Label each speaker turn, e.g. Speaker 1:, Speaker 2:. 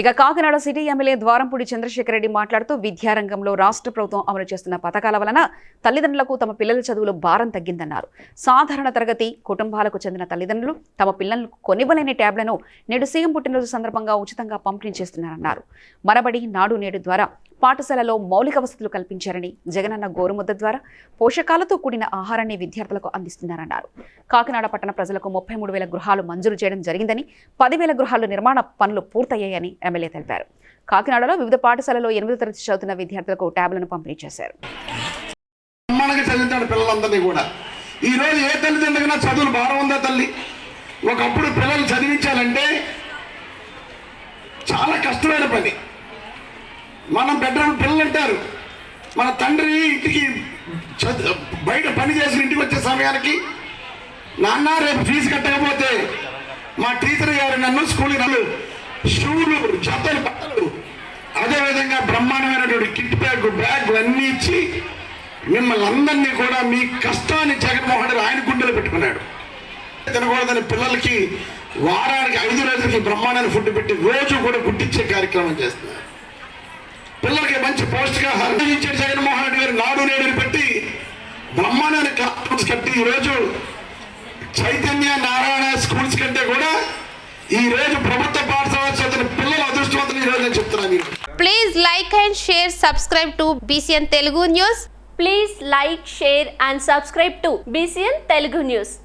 Speaker 1: ఇక Kakinada city MLA Dwarampudi Chandrasekhar Reddy మాట్లాడుతూ విద్యారంగంలో రాష్ట్ర ప్రభుత్వం అమలు చేస్తున్న పథకాల వలన తల్లిదండ్రులకు తమ పిల్లల చదువులో భారం తగ్గిందన్నారు. సాధారణ తరగతి కుటుంబాలకు చెందిన తల్లిదండ్రులు తమ పిల్లలకు కొనివ్వలేని ట్యాబ్లను నేడు సీఎం పుట్టినరోజు సందర్భంగా ఉచితంగా పంపిణీ చేస్తున్నారన్నారు. మనబడి నాడు నేడు ద్వారా పాఠశాలలో మౌలిక వసతులు కల్పించారని జగనన్న గోరుముద్ద ద్వారా పోషకాలతో కూడిన ఆహారాన్ని విద్యార్థులకు అందిస్తున్నారన్నారు. కాకినాడ పట్టణ ప్రజలకు ముప్పై మూడు వేల గృహాలు మంజూరు చేయడం జరిగిందని పదివేల గృహాలు నిర్మాణ పనులు పూర్తయ్యాయని ఎమ్మెల్యే తెలిపారు. కాకినాడలో వివిధ పాఠశాలలో ఎనిమిదో తరగతి చదువుతున్న విద్యార్థులకు ట్యాబ్లను పంపిణీ చేశారు.
Speaker 2: పిల్లలందరినీ కూడా. ఏ చదువులు భారం ఉందా తల్లి? ఒకప్పుడు పిల్లలు చదివించాలంటే చాలా కష్టమైన పని. మనం బెడ్రూమ్ పిల్లలు అంటారు. మన తండ్రి ఇంటికి చదు- బయట పని చేసి ఇంటికి వచ్చే సమయానికి నాన్న రేపు ఫీజు కట్టకపోతే మా టీచర్ గారు నన్ను స్కూల్కి నన్ను షూలు జతలు బట్టలు అదేవిధంగా బ్రహ్మాండమైనటువంటి కిట్ బ్యాగ్ బ్యాగ్ అన్నీ ఇచ్చి మిమ్మల్ని అందరినీ కూడా మీ కష్టాన్ని జగన్మోహన్ రెడ్డి ఆయన గుండెలు పెట్టుకున్నాడు. తినకూడదని పిల్లలకి వారానికి ఐదు రోజులకి బ్రహ్మాండమైన ఫుడ్ పెట్టి రోజు కూడా గుట్టించే కార్యక్రమం చేస్తున్నారు. పిల్లలకి మంచి పౌష్టికాహారం ఇచ్చే జగన్మోహన్ రెడ్డి గారు. నాడు నేడుని పెట్టి బ్రహ్మాండమైన క్లాస్ కట్టి ఈరోజు చైతన్య నారాయణ స్కూల్స్ కంటే కూడా ఈ రోజు ప్రభుత్వ పాఠశాల చదివిన పిల్లలు అదృష్టవంతులు ఈ రోజు నేను చెప్తున్నాను
Speaker 3: please like and share subscribe to BCN Telugu news
Speaker 4: please like share and subscribe to BCN Telugu news